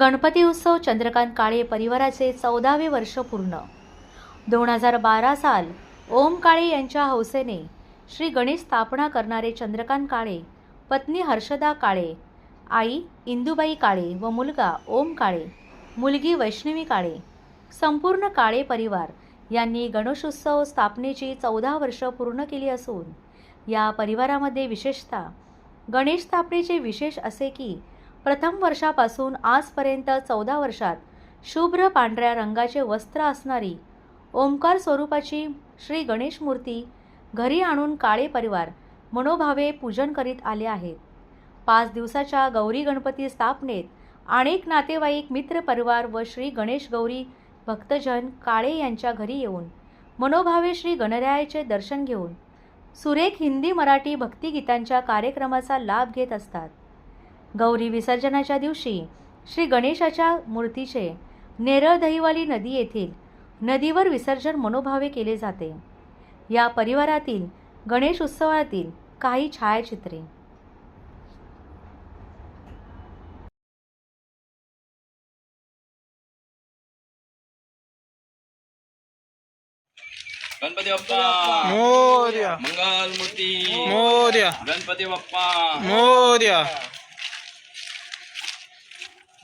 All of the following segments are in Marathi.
गणपती उत्सव चंद्रकांत काळे परिवाराचे चौदावे वर्ष पूर्ण. दोन हजार बारा साल ओम काळे यांच्या हौसेने श्री गणेश स्थापना करणारे चंद्रकांत काळे पत्नी हर्षदा काळे आई इंदुबाई काळे व मुलगा ओम काळे मुलगी वैष्णवी काळे. संपूर्ण काळे परिवार यांनी गणेशोत्सव स्थापनेची चौदा वर्ष पूर्ण केली असून या परिवारामध्ये विशेषतः गणेश स्थापनेचे विशेष असे की प्रथम वर्षापासून आजपर्यंत चौदा वर्षात शुभ्र पांढऱ्या रंगाचे वस्त्र असणारी ओंकार स्वरूपाची श्री गणेश मूर्ती घरी आणून काळे परिवार मनोभावे पूजन करीत आले आहेत. पाच दिवसाच्या गौरी गणपती स्थापनेत अनेक नातेवाईक मित्रपरिवार व श्री गणेश गौरी भक्तजन काळे यांच्या घरी येऊन मनोभावे श्री गणरायाचे दर्शन घेऊन सुरेख हिंदी मराठी भक्तिगीतांच्या कार्यक्रमाचा लाभ घेत असतात. गौरी विसर्जनाच्या दिवशी श्री गणेशाच्या मूर्तीचे नेरळ दहिवाली नदी येथील नदीवर विसर्जन मनोभावे केले जाते. या परिवारातील गणेश उत्सवातील काही छायाचित्रे. गणपती बाप्पा. मोर्या. मंगल मूर्ती मोर्या. गणपती बाप्पा. मोर्या.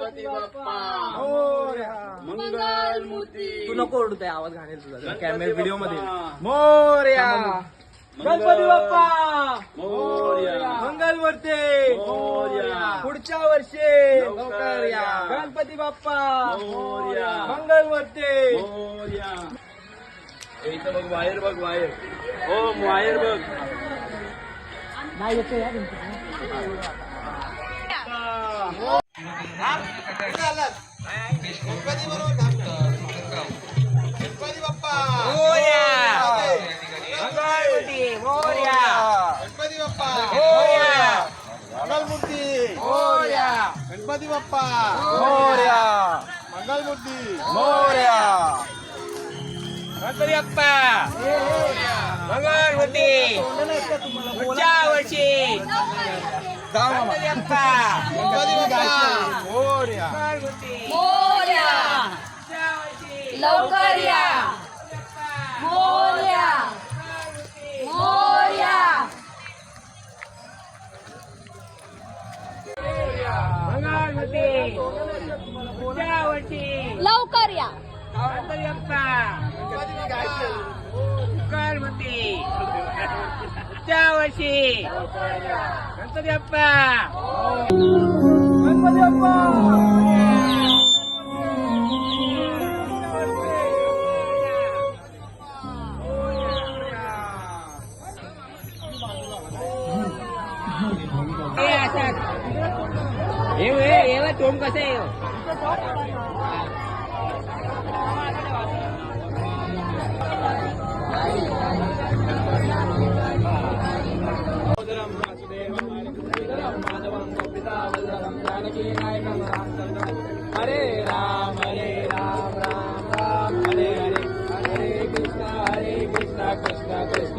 गणपती बाप्पा. मंगल मूर्ती तू नको ओरडू त्या आवाज घालेल तुझा. कॅमेरा व्हिडिओमध्ये. बाप्पा. मोर्या गणपती बाप्पा. मोरया. मंगल मूर्ती मोरया. पुढच्या वर्षी. लवकर या. गणपती बाप्पा. मोरया. मंगल मूर्ती मोरया. ए, इथं बघ वायर बघ वायर. हो वायर बघ. मोर्या गणपती गणपती बाप्पा मोर्या मंगल मूर्ती मोर्या गणपती बाप्पा मंगल मूर्ती पुढच्या वर्षी गणपती बाप्पा गणपती बाप्पा मोर्या. मोर्या. लवकर या. मोर्या. मोर्या. लवकर या. चवशी नंतर अप्पा એવું એ એવા ટોમ કશે એવો Thank. Está acostado